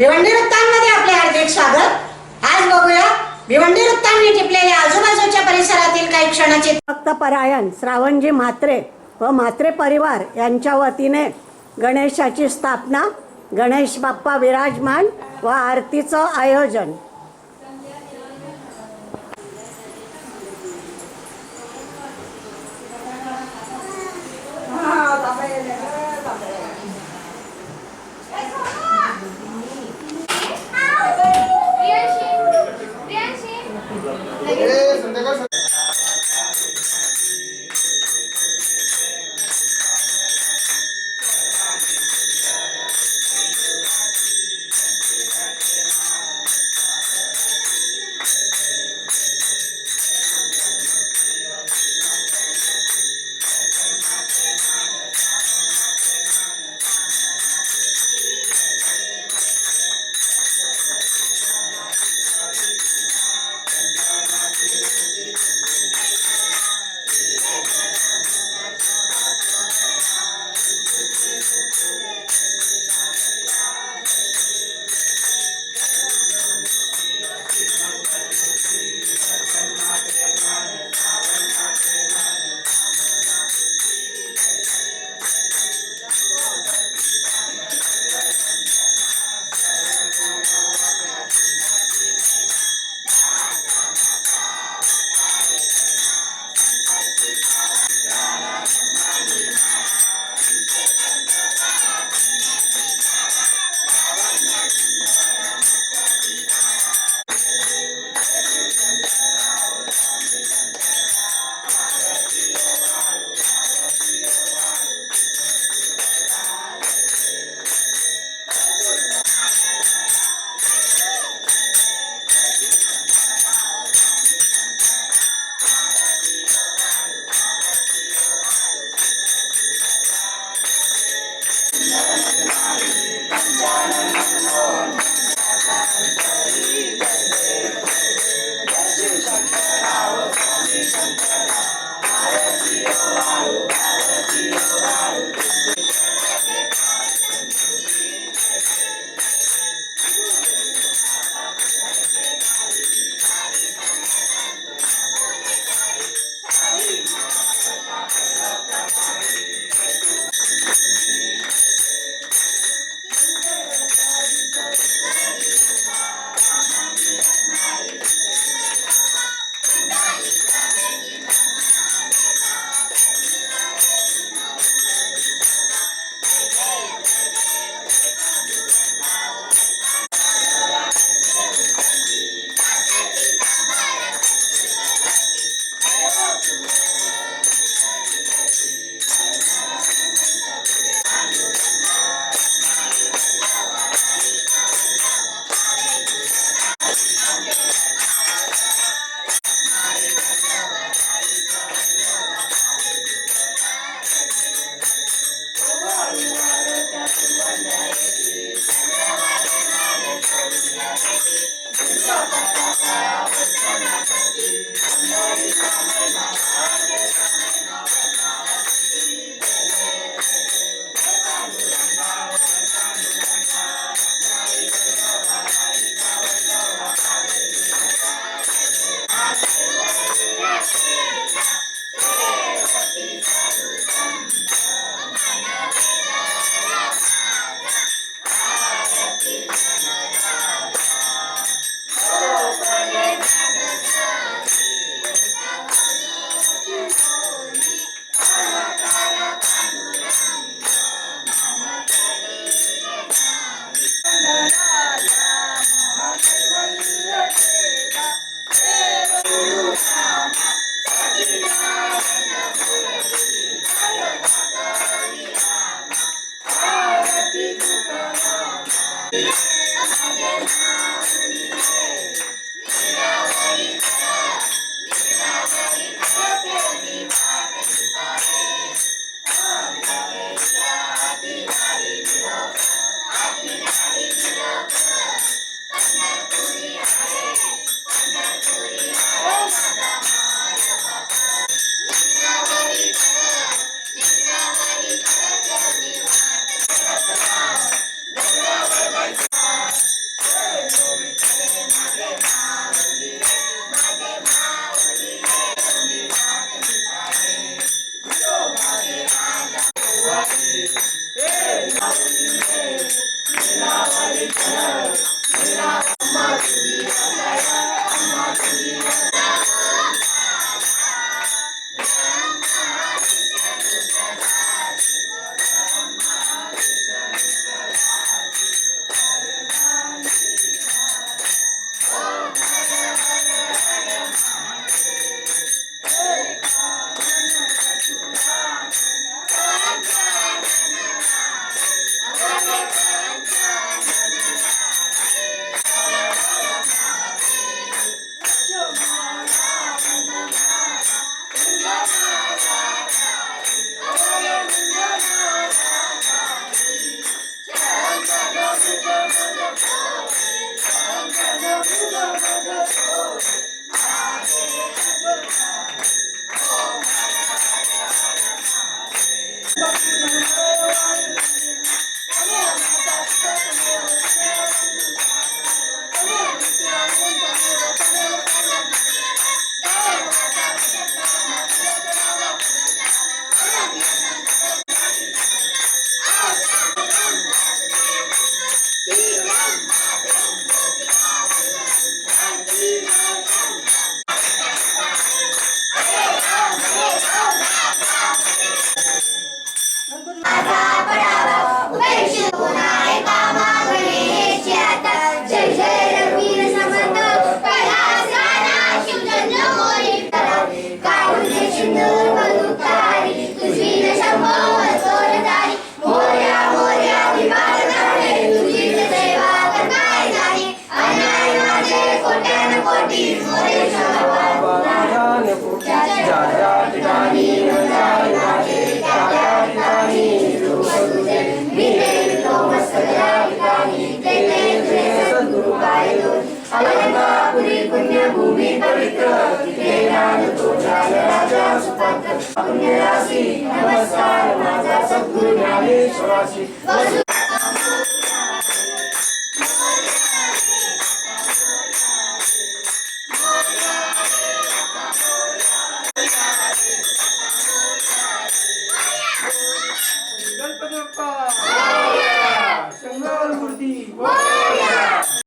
भिवंडी वृत्तांमध्ये आपले हार्दिक स्वागत. आज बघूया भिवंडी वृत्तांनी टिपलेल्या आजूबाजूच्या परिसरातील काही क्षणाचे भक्त परायण श्रावणजी म्हात्रे व म्हात्रे परिवार यांच्या वतीने गणेशाची स्थापना गणेश बाप्पा विराजमान व आरतीचं आयोजन. नमस्कार माझा सद्गुरु ज्ञानेश्वराशी.